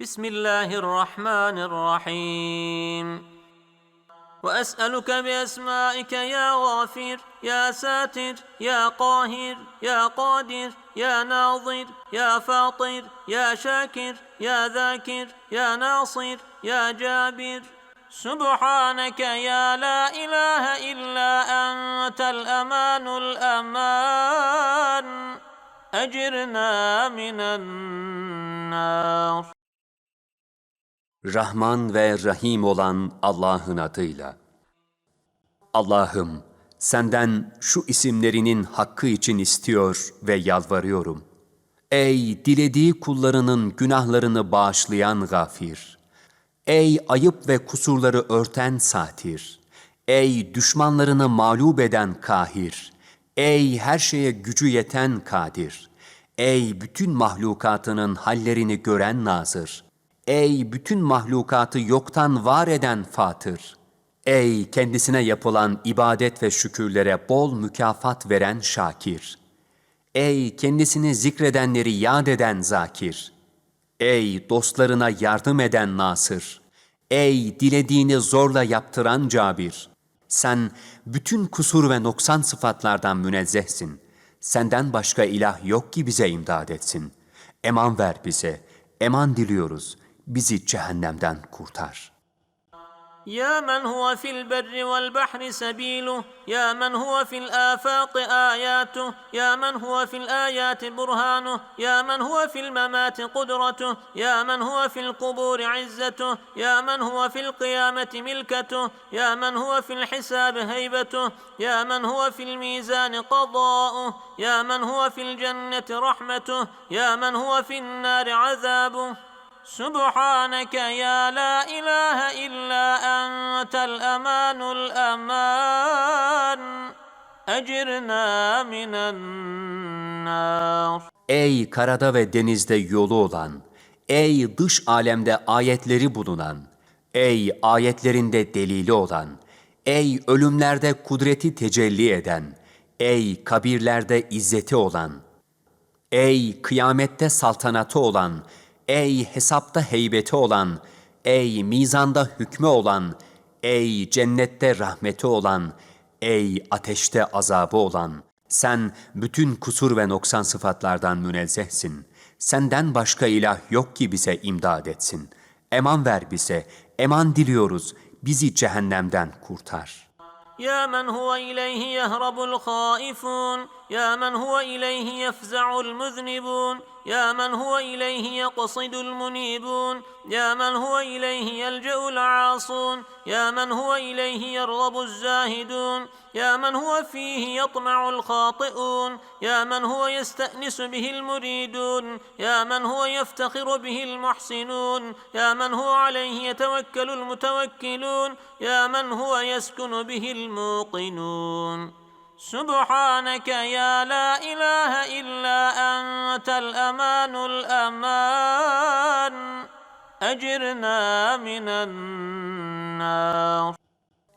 بسم الله الرحمن الرحيم. وأسألك بأسمائك يا غافر يا ساتر يا قاهر يا قادر يا ناظر يا فاطر يا شاكر يا ذاكر يا ناصر يا جابر. سبحانك يا لا إله إلا أنت الأمان الأمان. أجرنا من النار. Rahman ve Rahim olan Allah'ın adıyla. Allah'ım, senden şu isimlerinin hakkı için istiyor ve yalvarıyorum. Ey dilediği kullarının günahlarını bağışlayan gafir. Ey ayıp ve kusurları örten satir. Ey düşmanlarını mağlup eden kahir. Ey her şeye gücü yeten kadir. Ey bütün mahlukatının hallerini gören nazır. Ey bütün mahlukatı yoktan var eden Fatır! Ey kendisine yapılan ibadet ve şükürlere bol mükafat veren Şakir! Ey kendisini zikredenleri yad eden Zakir! Ey dostlarına yardım eden Nasır! Ey dilediğini zorla yaptıran Cabir! Sen bütün kusur ve noksan sıfatlardan münezzehsin. Senden başka ilah yok ki bize imdad etsin. Eman ver bize, eman diliyoruz. Bizi cehennemden kurtar. يا من هو في البر والبحر سبيله يا من هو في الآفاق آياته يا من هو في الآيات برهانه يا من هو في الممات قدرته يا من هو في القبور عزته يا من هو في القيامة ملكته يا من هو في الحساب هيبته يا من هو في الميزان قضاؤه يا من هو في الجنة رحمته يا من هو في النار عذابه سبحانك يا لا إله إلا أنت الأمان الأمان أجرنا من النار Ey karada ve denizde yolu olan, ey dış alemde ayetleri bulunan, ey ayetlerinde delili olan, ey ölümlerde kudreti tecelli eden, ey kabirlerde izzeti olan, ey kıyamette saltanatı olan, Ey hesapta heybeti olan, ey mizanda hükmü olan, ey cennette rahmeti olan, ey ateşte azabı olan, sen bütün kusur ve noksan sıfatlardan münezzehsin. Senden başka ilah yok ki bize imdad etsin. Eman ver bize, eman diliyoruz, bizi cehennemden kurtar. Ya men huve ileyhi yehrabul khaifun. يا من هو إليه يفزع المذنبون يا من هو إليه يقصد المنيبون يا من هو إليه يلجأ العاصون يا من هو إليه يرغب الزاهدون يا من هو فيه يطمع الخاطئون يا من هو يستأنس به المريدون يا من هو يفتخر به المحسنون يا من هو عليه يتوكل المتوكلون يا من هو يسكن به الموقنون. سبحانك يا لا إله إلا أنت الأمان الأمان أجرنا من النار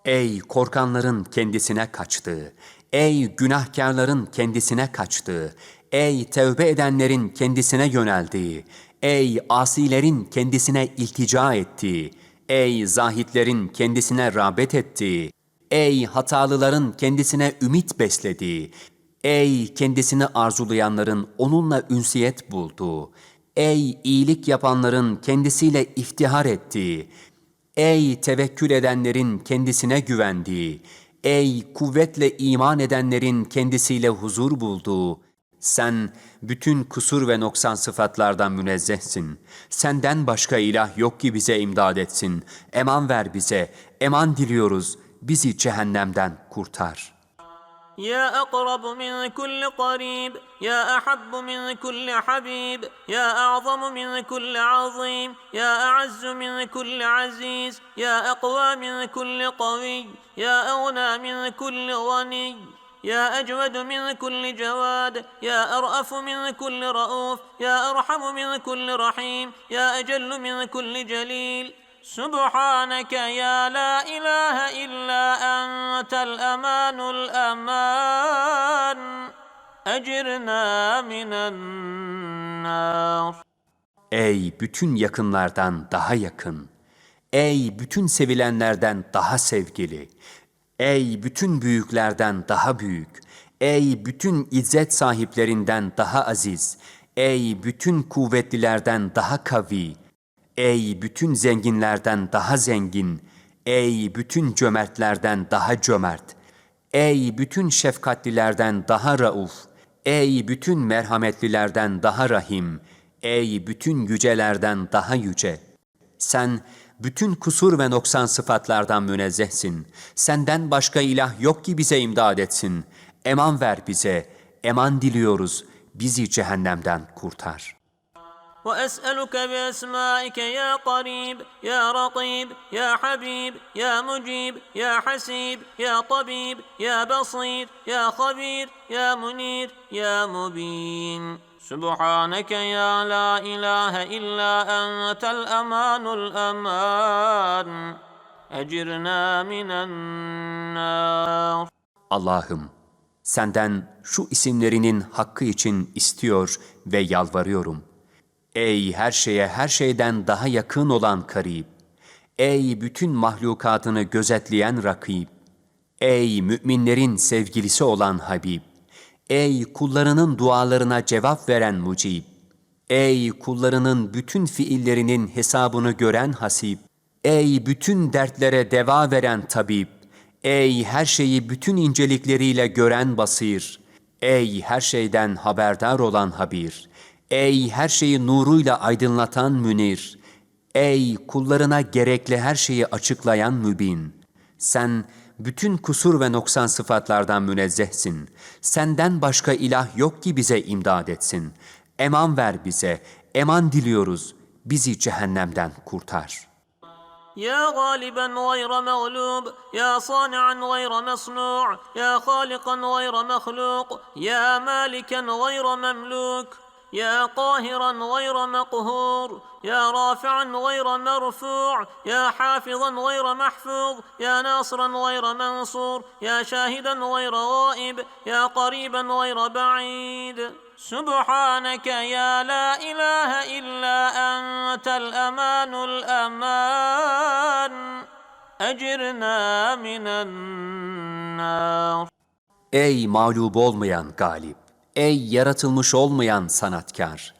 Ey korkanların kendisine kaçtığı, ey günahkarların kendisine kaçtığı, ey tevbe edenlerin kendisine yöneldiği, ey asilerin kendisine iltica ettiği, ey zahitlerin kendisine rağbet ettiği, ey hatalıların kendisine ümit beslediği, ey kendisini arzulayanların onunla ünsiyet bulduğu, ey iyilik yapanların kendisiyle iftihar ettiği, Ey tevekkül edenlerin kendisine güvendiği, ey kuvvetle iman edenlerin kendisiyle huzur bulduğu, sen bütün kusur ve noksan sıfatlardan münezzehsin. Senden başka ilah yok ki bize imdad etsin. Eman ver bize, eman diliyoruz, bizi cehennemden kurtar.'' يا أقرب من كل قريب يا أحب من كل حبيب يا أعظم من كل عظيم يا أعز من كل عزيز يا أقوى من كل قوي يا أغنى من كل غني يا أجود من كل جواد يا أرأف من كل رؤوف يا أرحم من كل رحيم يا أجل من كل جليل سبحانك يا لا إله إلا أنت الأمان الأمان أجرنا من النار Ey bütün yakınlardan daha yakın. Ey bütün sevilenlerden daha sevgili. Ey bütün büyüklerden daha büyük. Ey bütün izzet sahiplerinden daha aziz. Ey bütün kuvvetlilerden daha kavi. Ey bütün zenginlerden daha zengin. Ey bütün cömertlerden daha cömert. Ey bütün şefkatlilerden daha rauf. Ey bütün merhametlilerden daha rahim. Ey bütün yücelerden daha yüce. Sen bütün kusur ve noksan sıfatlardan münezzehsin. Senden başka ilah yok ki bize imdad etsin. Eman ver bize. Eman diliyoruz. Bizi cehennemden kurtar.'' وأسألك بأسمائك يا قريب يا رقيب يا حبيب يا مجيب يا حسيب يا طبيب يا بصير يا خبير يا منير يا مبين سبحانك يا لا إله إلا أنت الأمان الأمان أجرنا من النار Allah'ım senden şu isimlerinin hakkı için istiyor ve yalvarıyorum. Ey her şeye her şeyden daha yakın olan karib. Ey bütün mahlukatını gözetleyen rakib. Ey müminlerin sevgilisi olan Habib. Ey kullarının dualarına cevap veren mucib. Ey kullarının bütün fiillerinin hesabını gören hasib. Ey bütün dertlere deva veren tabip. Ey her şeyi bütün incelikleriyle gören basir. Ey her şeyden haberdar olan habir. Ey her şeyi nuruyla aydınlatan münir. Ey kullarına gerekli her şeyi açıklayan mübin. Sen bütün kusur ve noksan sıfatlardan münezzehsin. Senden başka ilah yok ki bize imdad etsin. Eman ver bize, eman diliyoruz. Bizi cehennemden kurtar.'' يا غالبا غير مغلوب يا صانعا غير مصنوع يا خالقا غير مخلوق يا مالكا غير مملوك يا قاهرا غير مقهور يا رافعا غير مرفوع يا حافظا غير محفوظ يا ناصرا غير منصور يا شاهدا غير غائب يا قريبا غير بعيد سبحانك يا لا إله إلا أنت الأمان الأمان أجرنا من النار Ey mağlup olmayan galip, ey yaratılmış olmayan sanatkar,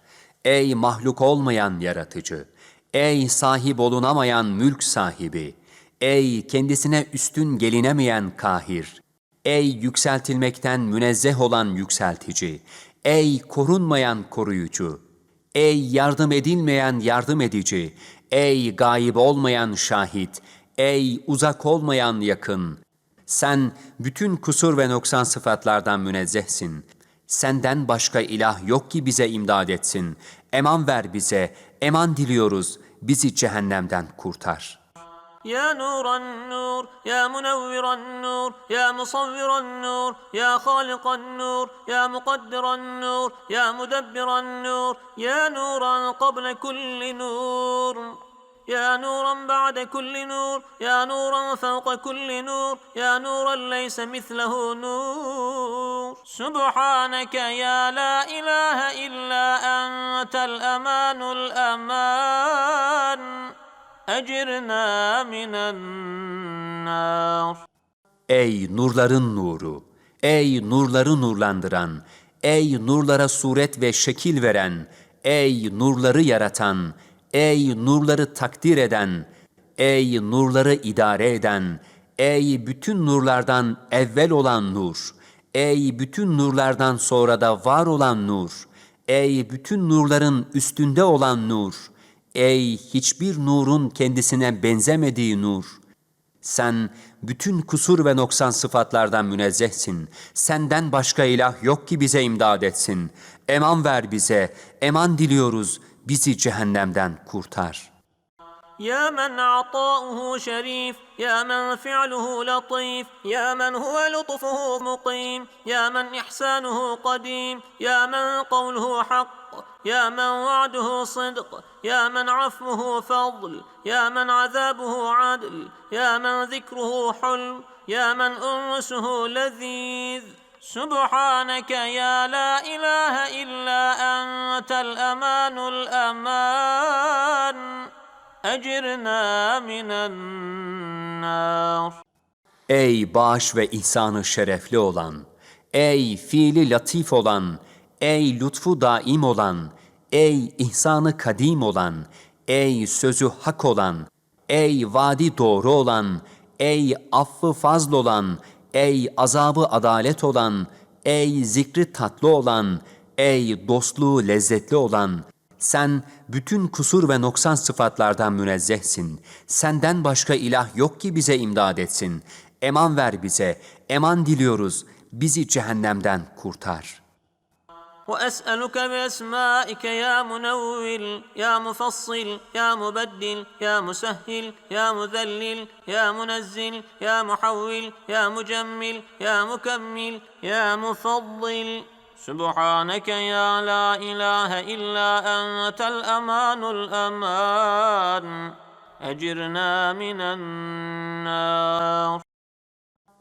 ey mahluk olmayan yaratıcı, ey sahip olunamayan mülk sahibi, ey kendisine üstün gelinemeyen kahir, ey yükseltilmekten münezzeh olan yükseltici, ey korunmayan koruyucu, ey yardım edilmeyen yardım edici, ey gayib olmayan şahit, ey uzak olmayan yakın, sen bütün kusur ve noksan sıfatlardan münezzehsin. Senden başka ilah yok ki bize imdad etsin. Eman ver bize, eman diliyoruz. Bizi cehennemden kurtar.'' يا نور النور يا منور النور يا مصور النور يا خالق النور يا مقدر النور يا مدبر النور يا نورا قبل كل نور يا نورا بعد كل نور يا نورا فوق كل نور يا نورا ليس مثله نور سبحانك يا لا إله إلا أنت الأمان الأمان أجرنا من النار Ey nurların nuru, ey nurları nurlandıran, ey nurlara suret ve şekil veren, ey nurları yaratan, ey nurları takdir eden, ey nurları idare eden, ey bütün nurlardan evvel olan nur, ey bütün nurlardan sonra da var olan nur, ey bütün nurların üstünde olan nur, ey hiçbir nurun kendisine benzemediği nur, sen bütün kusur ve noksan sıfatlardan münezzehsin. Senden başka ilah yok ki bize imdad etsin. Eman ver bize, eman diliyoruz. Bizi cehennemden kurtar.'' يا من عطاؤه شريف يا من فعله لطيف يا من هو لطفه مقيم يا من إحسانه قديم يا من قوله حق يا من وعده صدق يا من عفوه فضل يا من عذابه عدل يا من ذكره حلم يا من أنسه لذيذ سبحانك يا لا إله إلا أنت الأمان الأمان أجرنا من النار Ey bağış ve ihsanı şerefli olan, ey fiili latif olan, ey lütfu daim olan, ey ihsanı kadim olan, ey sözü hak olan, ey vadi doğru olan, ey affı fazl olan, ey azabı adalet olan, ey zikri tatlı olan, ey dostluğu lezzetli olan, sen bütün kusur ve noksan sıfatlardan münezzehsin. Senden başka ilah yok ki bize imdad etsin. Eman ver bize, eman diliyoruz. Bizi cehennemden kurtar. وأسألك بأسمائك يا منول يا مفصل يا مبدل يا مسهل يا مذلل يا منزل يا محول يا مجمل يا مكمل يا مفضل. سبحانك يا لا إله إلا أنت الأمان الأمان. أجرنا من النار.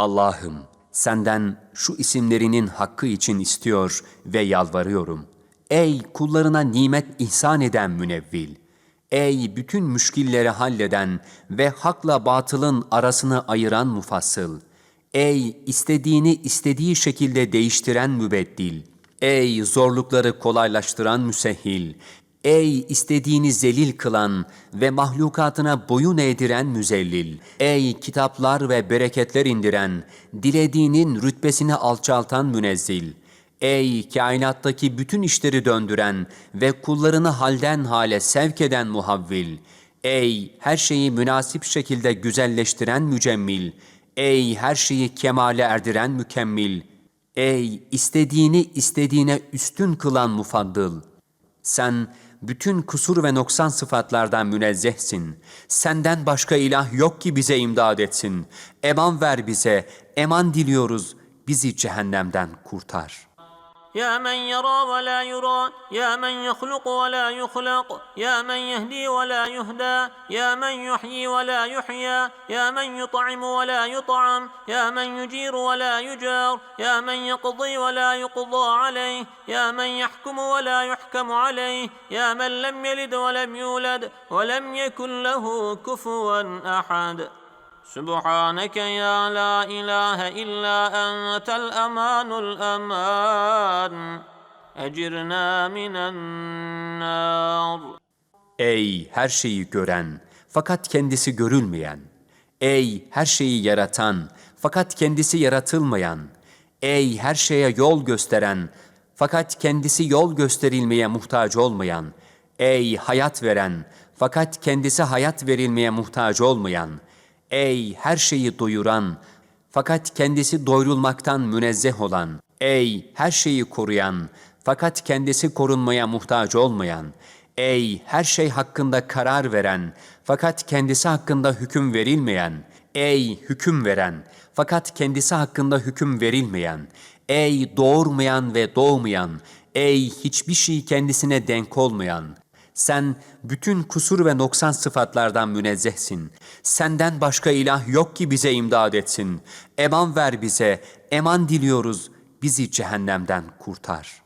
Allah'ım senden şu isimlerinin hakkı için istiyor ve yalvarıyorum. Ey kullarına nimet ihsan eden münevvil! Ey bütün müşkilleri halleden ve hakla batılın arasını ayıran mufassıl! Ey istediğini istediği şekilde değiştiren mübeddil! Ey zorlukları kolaylaştıran müsehhil! Ey istediğini zelil kılan ve mahlukatına boyun eğdiren müzellil! Ey kitaplar ve bereketler indiren, dilediğinin rütbesini alçaltan münezzil! Ey kainattaki bütün işleri döndüren ve kullarını halden hale sevk eden muhavvil! Ey her şeyi münasip şekilde güzelleştiren mücemmil! Ey her şeyi kemale erdiren mükemmil! Ey istediğini istediğine üstün kılan mufaddıl! Sen bütün kusur ve noksan sıfatlardan münezzehsin. Senden başka ilah yok ki bize imdad etsin. Eman ver bize, eman diliyoruz. Bizi cehennemden kurtar.'' يا من يرى ولا يرى يا من يخلق ولا يخلق يا من يهدي ولا يهدى يا من يحيي ولا يحيى يا من يطعم ولا يطعم يا من يجير ولا يجار يا من يقضي ولا يقضى عليه يا من يحكم ولا يحكم عليه يا من لم يلد ولم يولد ولم يكن له كفوا أحد. سبحانك يا لا إله إلا أنت الأمان الأمان أجرنا من النار Ey her şeyi gören fakat kendisi görülmeyen. Ey her şeyi yaratan fakat kendisi yaratılmayan. Ey her şeye yol gösteren fakat kendisi yol gösterilmeye muhtaç olmayan. Ey hayat veren fakat kendisi hayat verilmeye muhtaç olmayan. Ey her şeyi doyuran fakat kendisi doyurulmaktan münezzeh olan. Ey her şeyi koruyan fakat kendisi korunmaya muhtaç olmayan. Ey her şey hakkında karar veren fakat kendisi hakkında hüküm verilmeyen. Ey hüküm veren fakat kendisi hakkında hüküm verilmeyen. Ey doğurmayan ve doğmayan. Ey hiçbir şey kendisine denk olmayan. Sen bütün kusur ve noksan sıfatlardan münezzehsin. Senden başka ilah yok ki bize imdad etsin. Eman ver bize, eman diliyoruz, bizi cehennemden kurtar.''